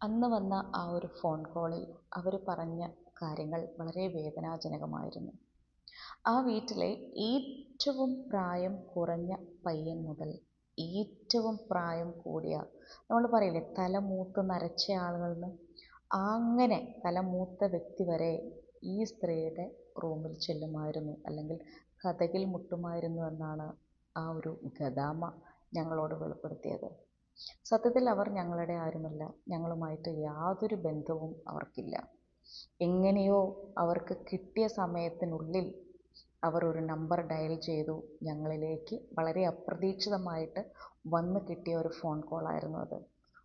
അന്ന് വന്ന ആ ഒരു ഫോൺ കോളിൽ അവർ പറഞ്ഞ കാര്യങ്ങൾ വളരെ വേദനാജനകമായിരുന്നു. ആ വീട്ടിലെ ഏറ്റവും പ്രായം കുറഞ്ഞ പയ്യൻ മുതൽ ഏറ്റവും പ്രായം കൂടിയ നമ്മൾ പറയില്ലേ തല മൂത്ത് നരച്ച ആളുകളെന്ന് അങ്ങനെ തല മൂത്ത വ്യക്തി വരെ ഈ സ്ത്രീയുടെ റൂമിൽ ചെല്ലുമായിരുന്നു. അല്ലെങ്കിൽ കതകിൽ മുട്ടുമായിരുന്നു എന്നാണ് ആ ഒരു ഗദാമ ഞങ്ങളോട് വെളിപ്പെടുത്തിയത്. സത്യത്തിൽ അവർ ഞങ്ങളുടെ ആരുമല്ല. ഞങ്ങളുമായിട്ട് യാതൊരു ബന്ധവും അവർക്കില്ല. എങ്ങനെയോ അവർക്ക് കിട്ടിയ സമയത്തിനുള്ളിൽ അവർ ഒരു നമ്പർ ഡയൽ ചെയ്തു. ഞങ്ങളിലേക്ക് വളരെ അപ്രതീക്ഷിതമായിട്ട് വന്ന് കിട്ടിയ ഒരു ഫോൺ കോളായിരുന്നു അത്.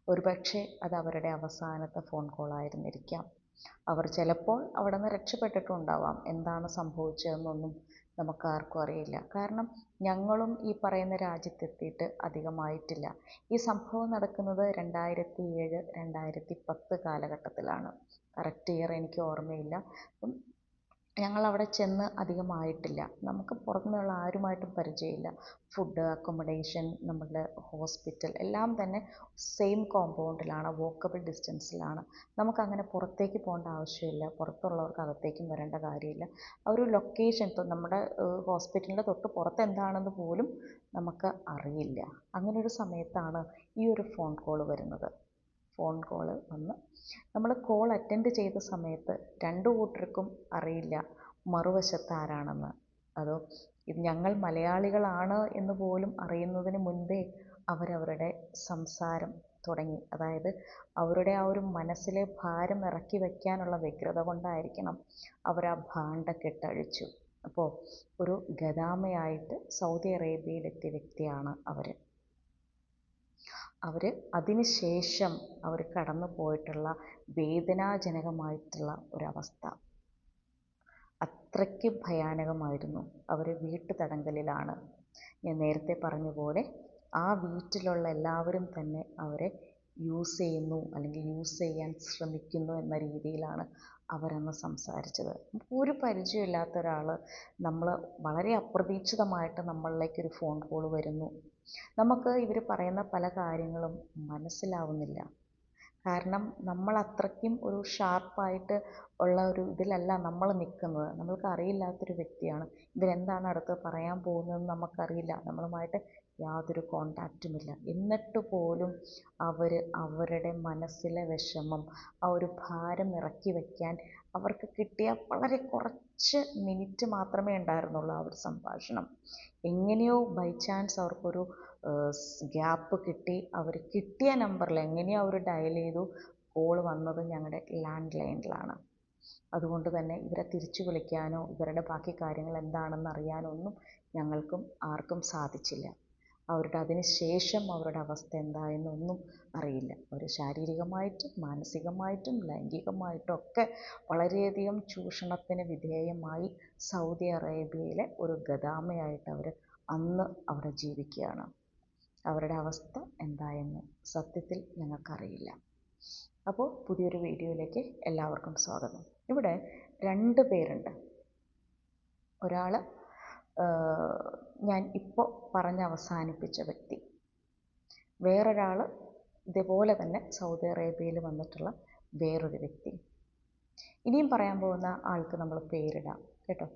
ഒരുപക്ഷെ അത് അവരുടെ അവസാനത്തെ ഫോൺ കോളായിരുന്നിരിക്കാം അവർ ചിലപ്പോൾ അവിടെ നിന്ന് രക്ഷപ്പെട്ടിട്ടുണ്ടാവാം. എന്താണ് സംഭവിച്ചതെന്നൊന്നും നമുക്കാർക്കും അറിയില്ല. കാരണം ഞങ്ങളും ഈ പറയുന്ന രാജ്യത്തെത്തിയിട്ട് അധികമായിട്ടില്ല. ഈ സംഭവം നടക്കുന്നത് രണ്ടായിരത്തി ഏഴ് രണ്ടായിരത്തി പത്ത് കാലഘട്ടത്തിലാണ്. കറക്റ്റ് ഇയർ എനിക്ക് ഓർമ്മയില്ല. അപ്പം ഞങ്ങളവിടെ ചെന്ന് അധികമായിട്ടില്ല. നമുക്ക് പുറമേയുള്ള ആരുമായിട്ടും പരിചയമില്ല. ഫുഡ് അക്കോമഡേഷൻ നമ്മളുടെ ഹോസ്പിറ്റൽ എല്ലാം തന്നെ സെയിം കോമ്പൗണ്ടിലാണ് വോക്കബിൾ ഡിസ്റ്റൻസിലാണ് നമുക്കങ്ങനെ പുറത്തേക്ക് പോകേണ്ട ആവശ്യമില്ല. പുറത്തുള്ളവർക്ക് അകത്തേക്കും വരേണ്ട കാര്യമില്ല. ആ ഒരു ലൊക്കേഷൻ ഇപ്പോൾ നമ്മുടെ ഹോസ്പിറ്റലിന്റെ തൊട്ട് പുറത്ത് എന്താണെന്ന് പോലും നമുക്ക് അറിയില്ല. അങ്ങനെ ഒരു സമയത്താണ് ഈ ഒരു ഫോൺ കോൾ വരുന്നത്. ഫോൺ കോൾ വന്ന്. നമ്മൾ കോൾ അറ്റൻഡ് ചെയ്ത സമയത്ത് രണ്ട് കൂട്ടർക്കും അറിയില്ല മറുവശത്ത് ആരാണെന്ന്. അതോ ഇത് ഞങ്ങൾ മലയാളികളാണ് എന്ന് പോലും അറിയുന്നതിന് മുൻപേ അവരവരുടെ സംസാരം തുടങ്ങി. അതായത് അവരുടെ ആ ഒരു മനസ്സിലെ ഭാരം ഇറക്കി വയ്ക്കാനുള്ള വ്യഗ്രത കൊണ്ടായിരിക്കണം അവർ ആ ഭാണ്ഡക്കെട്ടഴിച്ചു അപ്പോൾ ഒരു ഗദാമയായിട്ട് സൗദി അറേബ്യയിലെത്തിയ വ്യക്തിയാണ് അവർ അവർ അതിന് ശേഷം അവർ കടന്നു പോയിട്ടുള്ള വേദനാജനകമായിട്ടുള്ള ഒരവസ്ഥ. അത്രയ്ക്ക് ഭയാനകമായിരുന്നു. അവർ വീട്ടുതടങ്കലിലാണ്. ഞാൻ നേരത്തെ പറഞ്ഞ പോലെ ആ വീട്ടിലുള്ള എല്ലാവരും തന്നെ അവരെ യൂസ് ചെയ്യുന്നു അല്ലെങ്കിൽ യൂസ് ചെയ്യാൻ ശ്രമിക്കുന്നു എന്ന രീതിയിലാണ് അവരന്ന് സംസാരിച്ചത്. ഒരു പരിചയമില്ലാത്ത ഒരാൾ നമ്മൾ വളരെ അപ്രതീക്ഷിതമായിട്ട് നമ്മളിലേക്ക് ഒരു ഫോൺ കോൾ വരുന്നു. നമുക്ക് ഇവർ പറയുന്ന പല കാര്യങ്ങളും മനസ്സിലാവുന്നില്ല. കാരണം നമ്മൾ അത്രയ്ക്കും ഒരു ഷാർപ്പായിട്ട് ഉള്ള ഒരു ഇതിലല്ല നമ്മൾ നിൽക്കുന്നത്. നമ്മൾക്ക് അറിയില്ലാത്തൊരു വ്യക്തിയാണ്. ഇവരെന്താണ് അടുത്ത് പറയാൻ പോകുന്നതെന്ന് നമുക്കറിയില്ല. നമ്മളുമായിട്ട് യാതൊരു കോണ്ടാക്റ്റുമില്ല എന്നിട്ട് പോലും അവർ അവരുടെ മനസ്സിലെ വിഷമം ആ ഒരു ഭാരം ഇറക്കി വയ്ക്കാൻ അവർക്ക് കിട്ടിയ വളരെ കുറച്ച് മിനിറ്റ് മാത്രമേ ഉണ്ടായിരുന്നുള്ളൂ ആ ഒരു സംഭാഷണം. എങ്ങനെയോ ബൈ ചാൻസ് അവർക്കൊരു ഗ്യാപ്പ് കിട്ടി. അവർ കിട്ടിയ നമ്പറിൽ എങ്ങനെയോ അവർ ഡയൽ ചെയ്തു. കോൾ വന്നത് ഞങ്ങളുടെ ലാൻഡ് ലൈനിലാണ് അതുകൊണ്ട് തന്നെ ഇവരെ തിരിച്ചു വിളിക്കാനോ ഇവരുടെ ബാക്കി കാര്യങ്ങൾ എന്താണെന്ന് അറിയാനോ ഒന്നും ഞങ്ങൾക്കും ആർക്കും സാധിച്ചില്ല. അവരുടെ അതിന് ശേഷം അവരുടെ അവസ്ഥ എന്തായെന്നൊന്നും അറിയില്ല. അവർ ശാരീരികമായിട്ടും മാനസികമായിട്ടും ലൈംഗികമായിട്ടും ഒക്കെ വളരെയധികം ചൂഷണത്തിന് വിധേയമായി സൗദി അറേബ്യയിലെ ഒരു ഗദാമയായിട്ട് അവർ അന്ന് അവിടെ ജീവിക്കുകയാണ്. അവരുടെ അവസ്ഥ എന്തായെന്ന് സത്യത്തിൽ ഞങ്ങൾക്കറിയില്ല. അപ്പോൾ പുതിയൊരു വീഡിയോയിലേക്ക് എല്ലാവർക്കും സ്വാഗതം. ഇവിടെ രണ്ട് പേരുണ്ട്. ഒരാൾ ഞാൻ ഇപ്പോൾ പറഞ്ഞ് അവസാനിപ്പിച്ച വ്യക്തി. വേറൊരാൾ ഇതേപോലെ തന്നെ സൗദി അറേബ്യയിൽ വന്നിട്ടുള്ള വേറൊരു വ്യക്തി. ഇനിയും പറയാൻ പോകുന്ന ആൾക്ക് നമ്മൾ പേരിടാം കേട്ടോ?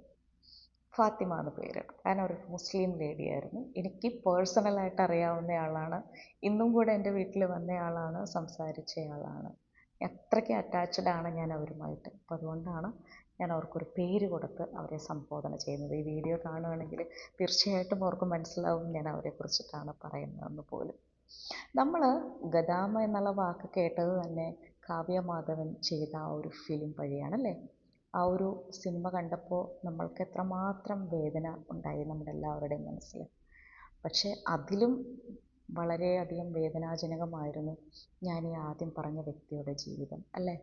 ഫാത്തിമ എന്ന് പേരിടാം. കാരണം ഒരു മുസ്ലിം ലേഡിയായിരുന്നു എനിക്ക് പേഴ്സണലായിട്ട് അറിയാവുന്ന ആളാണ്. ഇന്നും കൂടെ എന്റെ വീട്ടിൽ വന്നയാളാണ് സംസാരിച്ചയാളാണ് അത്രയ്ക്ക് അറ്റാച്ച്ഡ് ആണ് ഞാൻ അവരുമായിട്ട്. അപ്പോൾ അതുകൊണ്ടാണ് ഞാൻ അവർക്കൊരു പേര് കൊടുത്ത് അവരെ സംബോധന ചെയ്യുന്നത്. ഈ വീഡിയോ കാണുകയാണെങ്കിൽ തീർച്ചയായിട്ടും അവർക്ക് മനസ്സിലാവും ഞാൻ അവരെക്കുറിച്ചിട്ടാണ് പറയുന്നതെന്ന് പോലും. നമ്മൾ ഗദാമ എന്നുള്ള വാക്ക് കേട്ടത് തന്നെ കാവ്യ മാധവൻ ചെയ്ത ആ ഒരു ഫിലിം വഴിയാണല്ലേ? ആ ഒരു സിനിമ കണ്ടപ്പോൾ നമ്മൾക്ക് എത്രമാത്രം വേദന ഉണ്ടായി നമ്മുടെ എല്ലാവരുടെയും മനസ്സിൽ. പക്ഷേ അതിലും വളരെയധികം വേദനാജനകമായിരുന്നു ഞാൻ ഈ ആദ്യം പറഞ്ഞ വ്യക്തിയുടെ ജീവിതം അല്ലേ?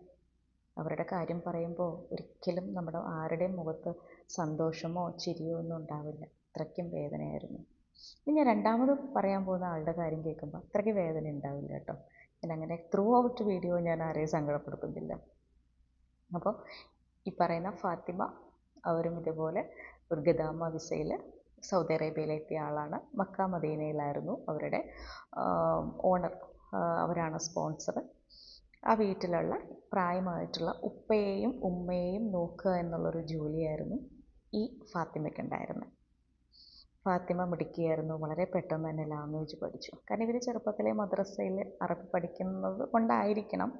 അവരുടെ കാര്യം പറയുമ്പോൾ ഒരിക്കലും നമ്മുടെ ആരുടെയും മുഖത്ത് സന്തോഷമോ ചിരിയോ ഒന്നും ഉണ്ടാവില്ല. അത്രയ്ക്കും വേദനയായിരുന്നു. ഇനി ഞാൻ രണ്ടാമത് പറയാൻ പോകുന്ന ആളുടെ കാര്യം കേൾക്കുമ്പോൾ അത്രയ്ക്ക് വേദന ഉണ്ടാവില്ല കേട്ടോ. അങ്ങനെ ത്രൂ ഔട്ട് വീഡിയോ ഞാൻ ആരെയും സങ്കടപ്പെടുത്തുന്നില്ല. അപ്പോൾ ഈ പറയുന്ന ഫാത്തിമ അവരും ഇതുപോലെ ഒരു ഗദാമ വിസയിൽ സൗദി അറേബ്യയിലെത്തിയ ആളാണ്. മക്ക മദീനയിലായിരുന്നു അവരുടെ ഓണർ അവരാണ് സ്പോൺസർ ആ വീട്ടിലുള്ള പ്രായമായിട്ടുള്ള ഉപ്പയെയും ഉമ്മയെയും നോക്കുക എന്നുള്ളൊരു ജോലിയായിരുന്നു ഈ ഫാത്തിമയ്ക്കുണ്ടായിരുന്നത് ഫാത്തിമ മിടുക്കിയായിരുന്നു വളരെ പെട്ടെന്ന് തന്നെ ലാംഗ്വേജ് പഠിച്ചു. കാരണം ഇവർ ചെറുപ്പത്തിലെ മദ്രസയിൽ അറബി പഠിക്കുന്നത് കൊണ്ടായിരിക്കണം.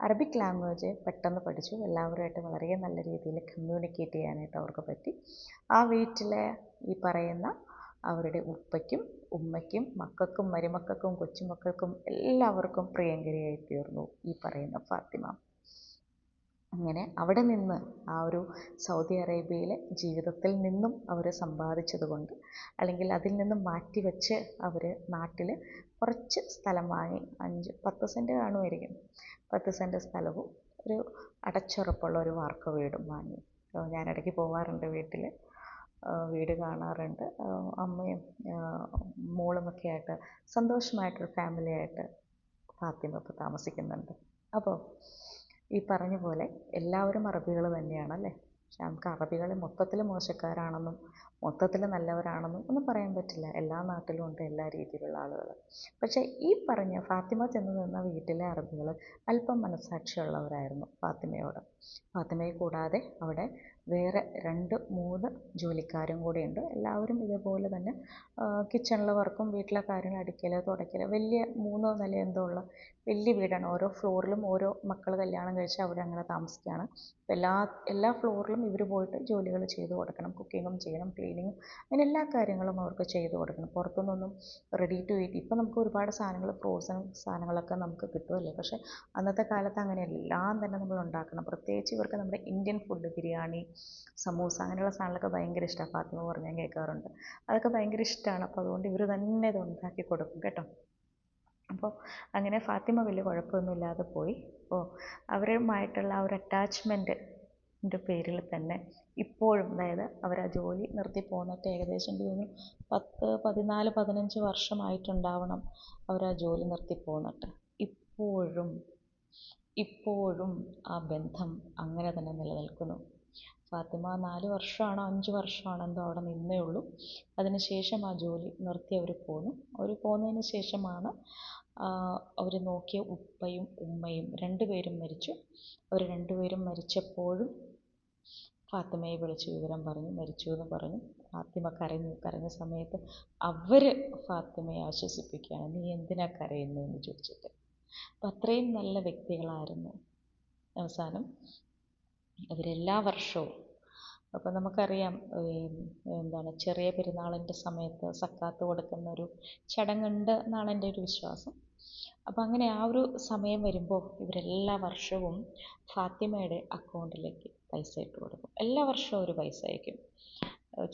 അറബിക് ലാംഗ്വേജ് പെട്ടെന്ന് പഠിച്ചു. എല്ലാവരുമായിട്ട് വളരെ നല്ല രീതിയിൽ കമ്മ്യൂണിക്കേറ്റ് ചെയ്യാനായിട്ട് അവർക്ക് പറ്റി. ആ വീട്ടിലെ ഈ പറയുന്ന അവരുടെ ഉപ്പയ്ക്കും ഉമ്മയ്ക്കും മക്കൾക്കും മരുമക്കൾക്കും കൊച്ചുമക്കൾക്കും എല്ലാവർക്കും പ്രിയങ്കരിയായി തീർന്നു ഈ പറയുന്ന ഫാത്തിമ. അങ്ങനെ അവിടെ നിന്ന് ആ ഒരു സൗദി അറേബ്യയിലെ ജീവിതത്തിൽ നിന്നും അവർ സമ്പാദിച്ചത് കൊണ്ട് അല്ലെങ്കിൽ അതിൽ നിന്നും മാറ്റിവെച്ച് അവർ നാട്ടിൽ കുറച്ച് സ്ഥലം വാങ്ങി അഞ്ച് പത്ത് സെന്റ് കാണുമായിരിക്കും. പത്ത് സെന്റ് സ്ഥലവും ഒരു അടച്ചുറപ്പുള്ള ഒരു വാർക്ക വീടും വാങ്ങി. ഞാൻ ഇടയ്ക്ക് പോകാറുണ്ട് വീട്ടിൽ വീട് കാണാറുണ്ട്. അമ്മയും മോളുമൊക്കെ ആയിട്ട് സന്തോഷമായിട്ടൊരു ഫാമിലി ആയിട്ട് ഫാത്തിമ ഇപ്പോൾ താമസിക്കുന്നുണ്ട്. അപ്പോൾ ഈ പറഞ്ഞ പോലെ എല്ലാവരും അറബികൾ തന്നെയാണല്ലേ? പക്ഷെ നമുക്ക് അറബികൾ മൊത്തത്തിൽ മോശക്കാരാണെന്നും മൊത്തത്തിൽ നല്ലവരാണെന്നും ഒന്നും പറയാൻ പറ്റില്ല. എല്ലാ നാട്ടിലും ഉണ്ട് എല്ലാ രീതിയിലുള്ള ആളുകൾ. പക്ഷേ ഈ പറഞ്ഞ ഫാത്തിമ ചെന്ന് നിന്ന വീട്ടിലെ അറബികൾ അല്പം മനസ്സാക്ഷിയുള്ളവരായിരുന്നു ഫാത്തിമയോട്. ഫാത്തിമയെ കൂടാതെ അവിടെ വേറെ രണ്ട് മൂന്ന് ജോലിക്കാരും കൂടെയുണ്ട്. എല്ലാവരും ഇതേപോലെ തന്നെ കിച്ചണിലെ വർക്കും വീട്ടിലെ കാര്യങ്ങൾ അടിക്കൽ തുടയ്ക്കൽ വലിയ മൂന്നോ നില എന്തോ ഉള്ള വലിയ വീടാണ്. ഓരോ ഫ്ലോറിലും ഓരോ മക്കൾ കല്യാണം കഴിച്ച് അവിടെ അങ്ങനെ താമസിക്കുകയാണ് എല്ലാ എല്ലാ ഫ്ലോറിലും ഇവർ പോയിട്ട് ജോലികൾ ചെയ്ത് കൊടുക്കണം കുക്കിങ്ങും ചെയ്യണം ക്ലീനിങ്ങും അങ്ങനെ എല്ലാ കാര്യങ്ങളും അവർക്ക് ചെയ്തു കൊടുക്കണം. പുറത്തുനിന്നൊന്നും റെഡി ടു ഈറ്റ് ഇപ്പം നമുക്ക് ഒരുപാട് സാധനങ്ങൾ ഫ്രോസൺ സാധനങ്ങളൊക്കെ നമുക്ക് കിട്ടുമല്ലേ പക്ഷേ അന്നത്തെ കാലത്ത് അങ്ങനെയല്ല. എല്ലാം തന്നെ നമ്മൾ ഉണ്ടാക്കണം. പ്രത്യേകിച്ച് ഇവർക്ക് നമ്മുടെ ഇന്ത്യൻ ഫുഡ് ബിരിയാണി സമൂസ അങ്ങനെയുള്ള സാധനങ്ങളൊക്കെ ഭയങ്കര ഇഷ്ടമാണ് ഫാത്തിമ പറഞ്ഞ് ഞാൻ കേൾക്കാറുണ്ട്. അതൊക്കെ ഭയങ്കര ഇഷ്ടമാണ് അപ്പോൾ അതുകൊണ്ട് ഇവർ തന്നെ ഇത് ഉണ്ടാക്കി കൊടുക്കും കേട്ടോ. അപ്പോൾ അങ്ങനെ ഫാത്തിമ വലിയ കുഴപ്പമൊന്നുമില്ലാതെ പോയി. അപ്പോൾ അവരുമായിട്ടുള്ള ആ ഒരു അറ്റാച്ച്മെന്റിന്റെ പേരിൽ തന്നെ ഇപ്പോഴും അതായത് അവർ ആ ജോലി നിർത്തി പോന്നിട്ട് ഏകദേശം എനിക്ക് തോന്നുന്നു പത്ത് പതിനാല് പതിനഞ്ച് വർഷമായിട്ടുണ്ടാവണം അവർ ആ ജോലി നിർത്തി പോന്നിട്ട് ഇപ്പോഴും ഇപ്പോഴും ആ ബന്ധം അങ്ങനെ തന്നെ നിലനിൽക്കുന്നു. ഫാത്തിമ നാല് വർഷമാണോ അഞ്ച് വർഷമാണോ എന്തോ അവിടെ നിന്നേ ഉള്ളൂ. അതിന് ശേഷം ആ ജോലി നിർത്തി അവർ പോന്നു. അവർ പോന്നതിന് ശേഷമാണ് അവർ നോക്കിയ ഉപ്പയും ഉമ്മയും രണ്ടുപേരും മരിച്ചു. അവർ രണ്ടുപേരും മരിച്ചപ്പോഴും ഫാത്തിമയെ വിളിച്ച് വിവരം പറഞ്ഞു മരിച്ചു എന്ന് പറഞ്ഞു. ഫാത്തിമ കരഞ്ഞു കരഞ്ഞ സമയത്ത് അവർ ഫാത്തിമയെ ആശ്വസിപ്പിക്കുകയാണ്. നീ എന്തിനാ കരയുന്നതെന്ന് ചോദിച്ചിട്ട്. അപ്പം അത്രയും നല്ല വ്യക്തികളായിരുന്നു അവസാനം. ഇവരെല്ലാ വർഷവും അപ്പോൾ നമുക്കറിയാം എന്താണ് ചെറിയ പെരുന്നാളിന്റെ സമയത്ത് സക്കാത്ത് കൊടുക്കുന്ന ഒരു ചടങ്ങുണ്ട് എന്നാണ് എന്റെ ഒരു വിശ്വാസം. അപ്പോൾ അങ്ങനെ ആ ഒരു സമയം വരുമ്പോൾ ഇവരെല്ലാ വർഷവും ഫാത്തിമയുടെ അക്കൗണ്ടിലേക്ക് പൈസ ഇട്ട് കൊടുക്കും. എല്ലാ വർഷവും അവർ പൈസ അയക്കും.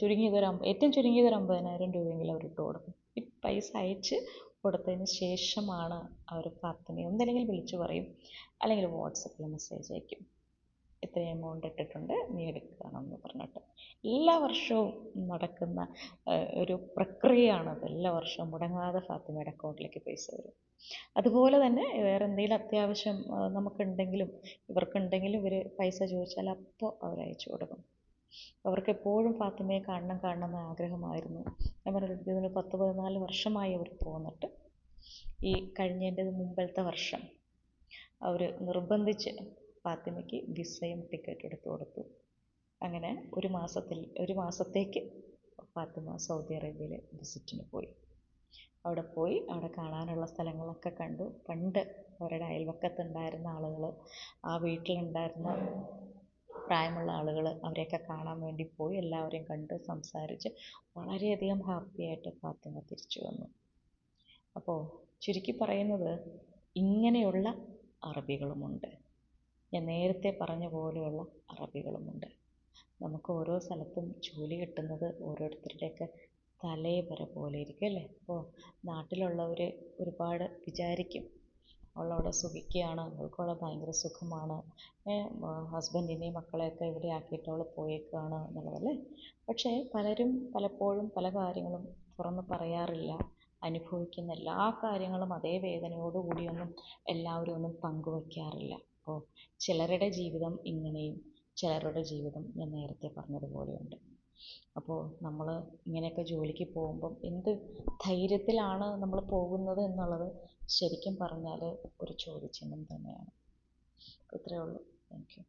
ചുരുങ്ങിയതൊരു ഏറ്റവും ചുരുങ്ങിയതൊരു അമ്പതിനായിരം രൂപയെങ്കിലും അവർ ഇട്ട് കൊടുക്കും. ഈ പൈസ അയച്ച് കൊടുത്തതിന് ശേഷമാണ് അവർ പ്രാർത്ഥനയും ഒന്നല്ലെങ്കിൽ വിളിച്ചു പറയും. അല്ലെങ്കിൽ വാട്സപ്പിൽ മെസ്സേജ് അയക്കും. ഇത്രയും എമൗണ്ട് ഇട്ടിട്ടുണ്ട് നീ എടുക്കുകയാണെന്ന് പറഞ്ഞിട്ട്. എല്ലാ വർഷവും നടക്കുന്ന ഒരു പ്രക്രിയയാണത് എല്ലാ വർഷവും മുടങ്ങാതെ ഫാത്തിമയുടെ അക്കൗണ്ടിലേക്ക് പൈസ വരും. അതുപോലെ തന്നെ വേറെ എന്തെങ്കിലും അത്യാവശ്യം നമുക്കുണ്ടെങ്കിലും ഇവർക്കുണ്ടെങ്കിലും ഇവർ പൈസ ചോദിച്ചാൽ അപ്പോൾ അവർ അയച്ചു കൊടുക്കും. അവർക്ക് എപ്പോഴും ഫാത്തിമയെ കാണണം കാണണം എന്ന ആഗ്രഹമായിരുന്നു. ഞാൻ പറഞ്ഞിട്ട് ഇതിന് പത്ത് പതിനാല് വർഷമായി അവർ പോന്നിട്ട് ഈ കഴിഞ്ഞതിന്റെ മുമ്പത്തെ വർഷം അവർ നിർബന്ധിച്ച് ഫാത്തിമയ്ക്ക് വിസയും ടിക്കറ്റ് എടുത്തു കൊടുത്തു. അങ്ങനെ ഒരു മാസത്തിൽ ഒരു മാസത്തേക്ക് ഫാത്തിമ സൗദി അറേബ്യയിൽ വിസിറ്റിന് പോയി. അവിടെ പോയി അവിടെ കാണാനുള്ള സ്ഥലങ്ങളൊക്കെ കണ്ടു. പണ്ട് അവരുടെ അയൽവക്കത്തുണ്ടായിരുന്ന ആളുകൾ ആ വീട്ടിലുണ്ടായിരുന്ന പ്രായമുള്ള ആളുകൾ അവരെയൊക്കെ കാണാൻ വേണ്ടി പോയി. എല്ലാവരെയും കണ്ട് സംസാരിച്ച് വളരെയധികം ഹാപ്പിയായിട്ട് ഫാത്തിമ തിരിച്ചു വന്നു. അപ്പോൾ ചുരുക്കി പറയുന്നത് ഇങ്ങനെയുള്ള അറബികളുമുണ്ട്. ഞാൻ നേരത്തെ പറഞ്ഞ പോലെയുള്ള അറബികളുമുണ്ട്. നമുക്ക് ഓരോ സ്ഥലത്തും ജോലി കിട്ടുന്നത് ഓരോരുത്തരുടെയൊക്കെ തലയിവര പോലെ ഇരിക്കും അല്ലേ? അപ്പോൾ നാട്ടിലുള്ളവർ ഒരുപാട് വിചാരിക്കും. അവളവിടെ സുഖിക്കുകയാണ് അവൾക്കവിടെ ഭയങ്കര സുഖമാണ്. ഹസ്ബൻഡിനെയും മക്കളെയൊക്കെ ഇവിടെ ആക്കിയിട്ട് അവൾ പോയേക്കുകയാണ് എന്നുള്ളതല്ലേ? പക്ഷേ പലരും പലപ്പോഴും പല കാര്യങ്ങളും തുറന്ന് പറയാറില്ല. അനുഭവിക്കുന്ന എല്ലാ കാര്യങ്ങളും അതേ വേദനയോടുകൂടിയൊന്നും എല്ലാവരും ഒന്നും പങ്കുവയ്ക്കാറില്ല അപ്പോൾ ചിലരുടെ ജീവിതം ഇങ്ങനെയും ചിലരുടെ ജീവിതം ഞാൻ നേരത്തെ പറഞ്ഞതുപോലെയുണ്ട്. അപ്പോൾ നമ്മൾ ഇങ്ങനെയൊക്കെ ജോലിക്ക് പോകുമ്പം എന്ത് ധൈര്യത്തിലാണ് നമ്മൾ പോകുന്നത് എന്നുള്ളത് ശരിക്കും പറഞ്ഞാൽ ഒരു ചോദ്യചിഹ്നം തന്നെയാണ്. ഇത്രയേ ഉള്ളൂ. Thank you